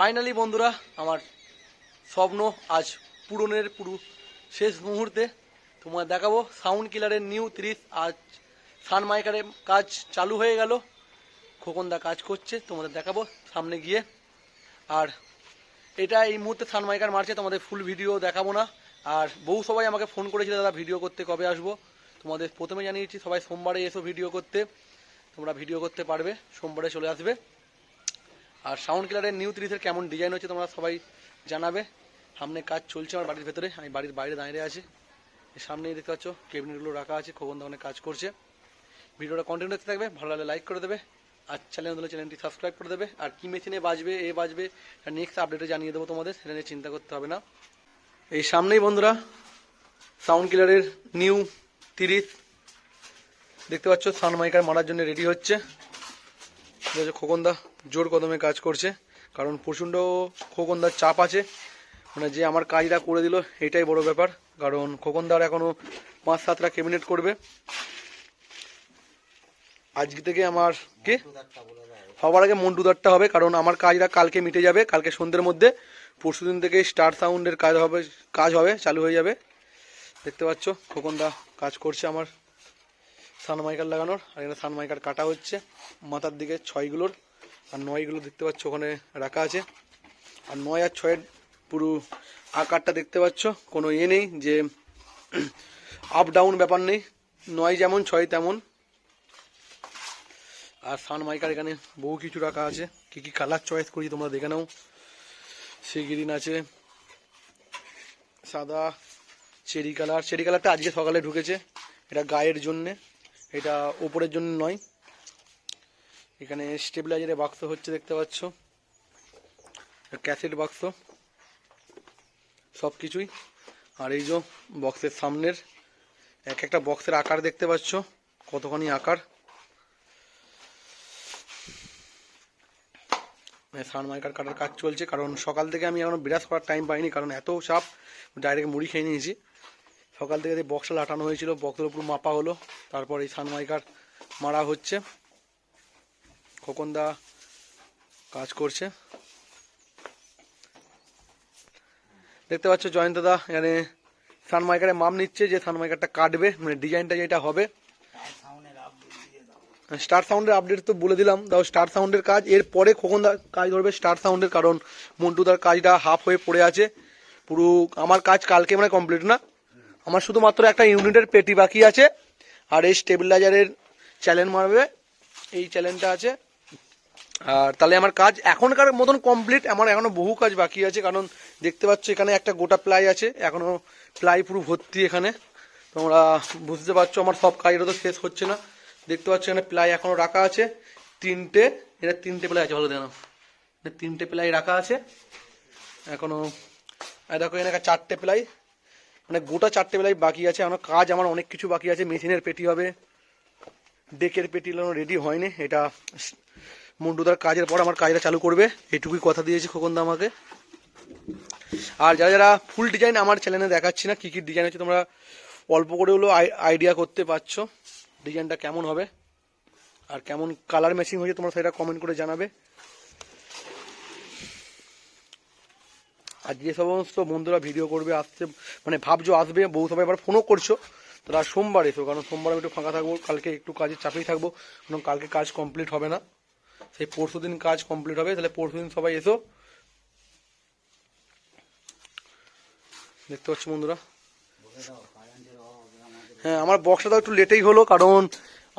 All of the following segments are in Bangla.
ফাইনালি বন্ধুরা, আমার স্বপ্ন আজ পূরণের পুরো শেষ মুহূর্তে। তোমার দেখাবো সাউন্ড কিলারের নিউ তিরিশ আজ সানমাইকারের কাজ চালু হয়ে গেল। খোকনদা কাজ করছে, তোমাদের দেখাবো সামনে গিয়ে। আর এটা এই মুহূর্তে সানমাইকার মারছে, তোমাদের ফুল ভিডিও দেখাবো না। আর বহু সবাই আমাকে ফোন করেছিল, দাদা ভিডিও করতে কবে আসব? তোমাদের প্রথমে জানিয়েছি, সবাই সোমবারে এসো ভিডিও করতে। তোমরা ভিডিও করতে পারবে, সোমবারে চলে আসবে। আর সাউন্ড কিলারের নিউ তিরিশের কেমন ডিজাইন হচ্ছে তোমরা সবাই জানাবে। সামনে কাজ চলছে আমার বাড়ির ভেতরে, আমি বাড়ির বাইরে দাঁড়িয়ে আছি। সামনেই দেখতে পাচ্ছ কেবিনেটগুলো রাখা আছে, খোকন দোকানে কাজ করছে। ভিডিওটা কন্টিনিউ দেখতে থাকবে, ভালো লাগলে লাইক করে দেবে। আর চ্যানেল চ্যানেলটি সাবস্ক্রাইব করে দেবে। আর কি মেশিনে বাজবে, এ বাজবে নেক্সট আপডেটে জানিয়ে দেবো তোমাদের, সেটা নিয়ে চিন্তা করতে হবে না। এই সামনেই বন্ধুরা সাউন্ড কিলারের নিউ তিরিশ দেখতে পাচ্ছ, সানমাইকার মারার জন্য রেডি হচ্ছে। খোকনদা জোর কদমে কাজ করছে। কারণ প্রচণ্ড খোকনদার চাপ আছে। মানে যে আমার কাজটা করে দিল, এটাই বড় ব্যাপার। কারণ খোকনদার এখনও পাঁচ সাতটা ক্যাবিনেট করবে। আজকে থেকে আমার কি? সবার আগে মন্টুদারটা হবে, কারণ আমার কাজটা কালকে মিটে যাবে, কালকে সন্ধ্যের মধ্যে। পরশু দিন থেকে স্টার সাউন্ডের কাজ হবে কাজ হবে, চালু হয়ে যাবে। দেখতে পাচ্ছ, খোকনদা কাজ করছে আমার। সানমাইকার লাগানোর, আর এখানে সানমাইকার কাটা হচ্ছে। মাথার দিকে ছয়গুলোর, আর নয়গুলো দেখতে পাচ্ছ ওখানে রাখা আছে। আর নয় আর ছয়ের পুরো আকারটা দেখতে পাচ্ছ, কোনো ইয়ে নেই যে আপ ডাউন ব্যাপার নেই। নয় যেমন, ছয় তেমন। আর সানমাইকার এখানে বহু কিছু রাখা আছে। কি কি কালার চয়েস করেছি তোমরা দেখে নাও। সি গ্রিন আছে, সাদা চেরি কালার চেরি কালারটা আজকে সকালে ঢুকেছে, এটা গায়ের জন্যে। এটা ওপরের জন্য নয়। এখানে স্টেবিলাইজারের বাক্স হচ্ছে, দেখতে পাচ্ছ। ক্যাসেট বাক্স সব কিছুই আর এই যে বক্সের সামনের, এক একটা বক্সের আকার দেখতে পাচ্ছ, কতখানি আকার। সানমাইকার কাটার কাজ চলছে, কারণ সকাল থেকে আমি এখনও বিরাজ করার টাইম পাইনি, কারণ এত চাপ ডাইরেক্ট মুড়ি খেয়ে নিয়েছি। সকাল থেকে যে বক্সটা লাটানো হয়েছিল, বক্সের উপর মাপা হলো, তারপর এই সানমাইকার মারা হচ্ছে। খোকনদা কাজ করছে। দেখতে পাচ্ছ জয়ন্তদা এখানে সানমাইকারে মাপ নিচ্ছে যে সানমাইকারটা কাটবে মানে ডিজাইনটা যেটা হবে। স্টার সাউন্ডের আপডেট তো বলে দিলাম দাও স্টার সাউন্ডের কাজ। এর পরে খোকনদার কাজ ধরবে স্টার সাউন্ডের, কারণ মন্টু মন্টুদার কাজটা হাফ হয়ে পড়ে আছে। পুরো আমার কাজ কালকে মানে কমপ্লিট না। আমার শুধুমাত্র একটা ইউনিটের পেটি বাকি আছে। আর এই স্টেবিলাইজারের চ্যালেঞ্জ মারবে। এই চ্যালেঞ্জটা আছে। আর তাহলে আমার কাজ এখনকার মতন কমপ্লিট। আমার এখনও বহু কাজ বাকি আছে, কারণ দেখতে পাচ্ছ এখানে একটা গোটা প্লাই আছে। এখনও প্লাই পুরো ভর্তি এখানে। তোমরা বুঝতে পারছ আমার সব কাজটা তো শেষ হচ্ছে না। দেখতে পাচ্ছ এখানে প্লাই এখনও রাখা আছে। তিনটে, এটা তিনটে প্লাই আছে, ভালো দেখো। তিনটে প্লাই রাখা আছে। এখনও আর দেখো এখানে চারটে প্লাই। মানে গোটা চারটে বেলায় বাকি আছে আমার কাজ আমার অনেক কিছু বাকি আছে, মেশিনের পেটি হবে, ডেকের পেটি রেডি হয়নি, এটা মন্ডুদার কাজের পর আমার কাজটা চালু করবে, এইটুকুই কথা দিয়েছে খোকনদা আমাকে। আর যারা যারা ফুল ডিজাইন আমার চ্যানেলে দেখাচ্ছি না, কী কী ডিজাইন আছে তোমরা অল্প করে হলেও আইডিয়া করতে পারছ ডিজাইনটা কেমন হবে, আর কেমন কালার ম্যাচিং হয়েছে তোমরা সেটা কমেন্ট করে জানাবে। আর যে সমস্ত বন্ধুরা ভিডিও করবে আসতে মানে ভাবছ আসবে বহু সবাই এবার ফোনও করছ তারা সোমবার এসো, কারণ সোমবার আমি একটু ফাঁকা থাকব, কালকে একটু কাজের চাপেই থাকব, কারণ কালকে কাজ কমপ্লিট হবে না। সেই পরশু দিন কাজ কমপ্লিট হবে, তাহলে পরশু দিন সবাই এসো। দেখতে পাচ্ছ বন্ধুরা? হ্যাঁ আমার বক্সটা তো একটু লেটেই হলো, কারণ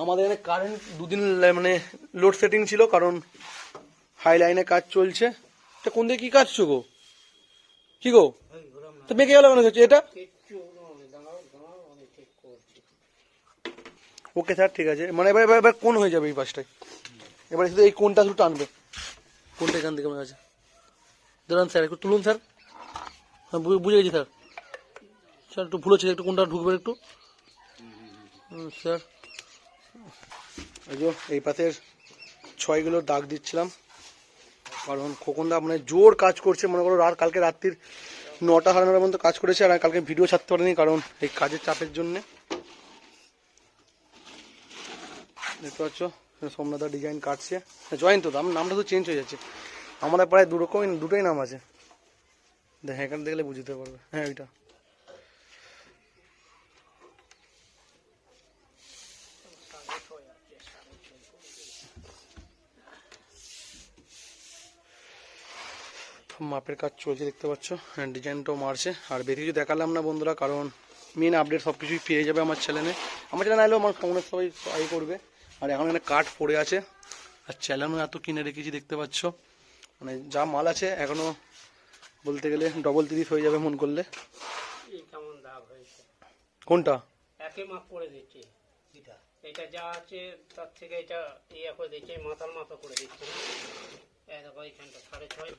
আমাদের এখানে কারেন্ট দুদিন মানে লোড সেটিং ছিল, কারণ হাই লাইনে কাজ চলছে। এটা কোন দিকে কি কাজ গো? কি গো? তো মেঘে গেল মনে হচ্ছে এটা? ওকে স্যার ঠিক আছে। মানে এবার এবার কোন হয়ে যাবে এই পাশটায়? এবার শুধু এই কোনটা শুধু টানবে। কোনটা এখান থেকে মনে আছে দাঁড়ান স্যার একটু তুলুন স্যার। হ্যাঁ বুঝে গেছি স্যার। স্যার একটু ভুল হচ্ছে একটু কোনটা ঢুকবে একটু? স্যার। এই পাশের ছয়গুলো দাগ দিচ্ছিলাম। কারণ খোকনদা মানে জোর কাজ করছে, মনে করো আর কালকে রাত্রির নটা সাড়ে মতো পর্যন্ত কাজ করেছে, আর কালকে ভিডিও ছাড়তে পারিনি কারণ এই কাজের চাপের জন্যে। দেখতে পাচ্ছ সোমনাথা ডিজাইন কাটছে। জয়ন্ত আমার নামটা তো চেঞ্জ হয়ে যাচ্ছে। আমার প্রায় দুরকমই, দুটোই নাম আছে। দেখ, এখানে দেখলে বুঝতে পারবে। হ্যাঁ ওইটা মাপের কাজ চলছে দেখতে পাচ্ছ? হ্যাঁ ডিজাইনটাও মারছে। আর বেশি কিছু দেখালাম না বন্ধুরা কারণ মেন আপডেট সব কিছুই পেয়ে যাবে আমার চ্যানেলে আমার চ্যানেল এলেও আমার ফোনের সবাই আই করবে। আর এখন এখানে কাঠ পড়ে আছে। আর চ্যানেলও এত কিনে রেখেছি দেখতে পাচ্ছ? মানে যা মাল আছে এখনও বলতে গেলে ডবল তিরিশ হয়ে যাবে মন করলে। কেমন দাগ হয়েছে কোনটা? একই মাপ করে দিচ্ছি। এটা যা আছে তার থেকে এটা ইয়ে করে দিচ্ছি মাথার মাথা করে দিচ্ছি। ছয়।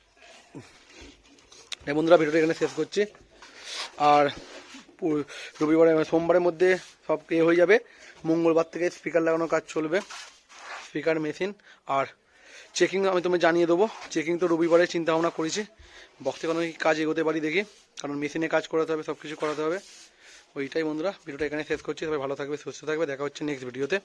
এই বন্ধুরা, ভিডিওটা এখানে শেষ করছি। আর রবিবারে সোমবারের মধ্যে সব এ হয়ে যাবে। মঙ্গলবার থেকে স্পিকার লাগানোর কাজ চলবে। স্পিকার মেশিন আর চেকিং আমি তোমায় জানিয়ে দেবো। চেকিং তো রবিবারে চিন্তা ভাবনা করেছি বক্সে কোনো কাজ এগোতে পারি দেখি। কারণ মেশিনে কাজ করাতে হবে, সব কিছু করাতে হবে। ওইটাই বন্ধুরা, ভিডিওটা এখানে শেষ করছি। সবাই ভালো থাকবে, সুস্থ থাকবে। দেখা হচ্ছে নেক্সট ভিডিওতে